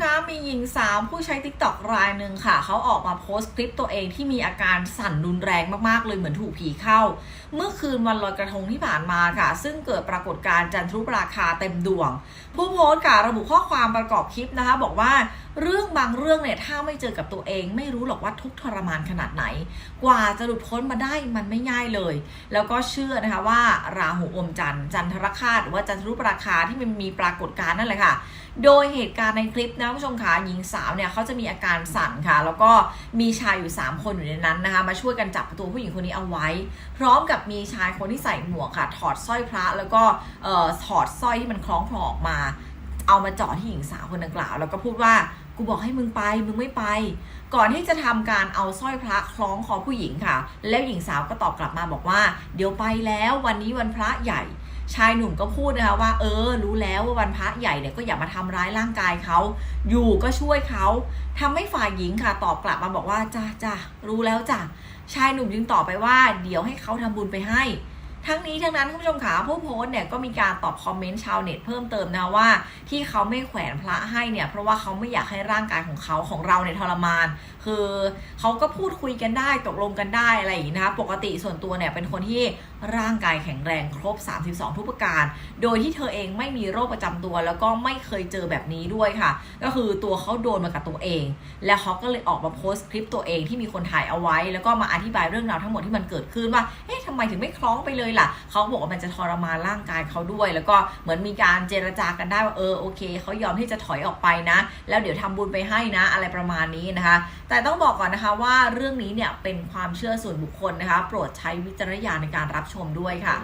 คะมีหญิงสาวผู้ใช้ t ิ k t o k รายหนึ่งค่ะ เขาออกมาโพสต์คลิปตัวเองที่มีอาการสั่นรุนแรงมากๆเลยเหมือนถูกผีเข้า เมื่อคืนวันลอยกระทงที่ผ่านมาค่ะ ซึ่งเกิดปรากฏการณ์จันทรุปราคาเต็มดวง ผู้โพสต์ค่ะระบุข้อความประกอบคลิปนะคะ บอกว่าเรื่องบางเรื่องเนี่ยถ้าไม่เจอกับตัวเอง ไม่รู้หรอกว่าทุกทรมานขนาดไหน กว่าจะหลุดพ้นมาได้มันไม่ง่ายเลย แล้วก็เชื่อนะคะว่าราหูอมจันทร์จันทรคาตหรือว่าจันทรุปราคาที่มันมีปรากฏการณ์นั่นแหละค่ะ โดยเหตุการณ์ในคลิปนะผู้ชมคะหญิงสาวเนี่ยเขาจะมีอาการสั่นค่ะ แล้วก็มีชายอยู่ 3 คนอยู่ในนั้นนะคะ มาช่วยกันจับตัวผู้หญิงคนนี้เอาไว้ พร้อมกับมีชายคนที่ใส่หมวกค่ะ ถอดสร้อยพระ แล้วก็ถอดสร้อยที่มันคล้องคลอออกมา เอามาเจาะที่หญิงสาวคนดังกล่าว แล้วก็พูดว่ากูบอกให้มึงไป มึงไม่ไป ก่อนที่จะทำการเอาสร้อยพระคล้องคอผู้หญิงค่ะ แล้วหญิงสาวก็ตอบกลับมาบอกว่า เดี๋ยวไปแล้ววันนี้วันพระใหญ่ ชายหนุ่มก็พูดนะคะว่า เออ รู้แล้วว่าวันพระใหญ่เนี่ยก็อย่ามาทำร้ายร่างกายเขา อยู่ก็ช่วยเขาทำให้ฝ่ายหญิงค่ะ ตอบกลับมาบอกว่าจ้าจ้ารู้แล้วจ้ะชายหนุ่มจึงตอบไปว่า เดี๋ยวให้เขาทำบุญไปให้ ทั้งนี้ทั้งนั้นคุณผู้ชมขาผู้โพสต์เนี่ยก็มีการตอบคอมเมนต์ชาวเน็ตเพิ่มเติมนะว่า ที่เขาไม่แขวนพระให้เนี่ยเพราะว่าเขาไม่อยากให้ร่างกายของเขาของเราเนี่ยทรมาน คือเขาก็พูดคุยกันได้ตกลงกันได้อะไรอย่างนี้นะคะปกติส่วนตัวเนี่ยเป็นคนที่ร่างกายแข็งแรงครบ 32 ทุกประการ โดยที่เธอเองไม่มีโรคประจำตัว แล้วก็ไม่เคยเจอแบบนี้ด้วยค่ะ ก็คือตัวเขาโดนมากับตัวเอง แล้วเขาก็เลยออกมาโพสต์คลิปตัวเองที่มีคนถ่ายเอาไว้ แล้วก็มาอธิบายเรื่องราวทั้งหมดที่มันเกิดขึ้นว่าเอ๊ะทำไมถึงไม่คล้องไปเลยล่ะ เขาบอกว่ามันจะทรมานร่างกายเขาด้วย แล้วก็เหมือนมีการเจรจากันได้ว่าเออโอเคเขายอมที่จะถอยออกไปนะ แล้วเดี๋ยวทำบุญไปให้นะ อะไรประมาณนี้นะคะ แต่ต้องบอกก่อนนะคะว่าเรื่องนี้เนี่ยเป็นความเชื่อส่วนบุคคลนะคะ โปรดใช้วิจารณญาณในการรับชมด้วยค่ะ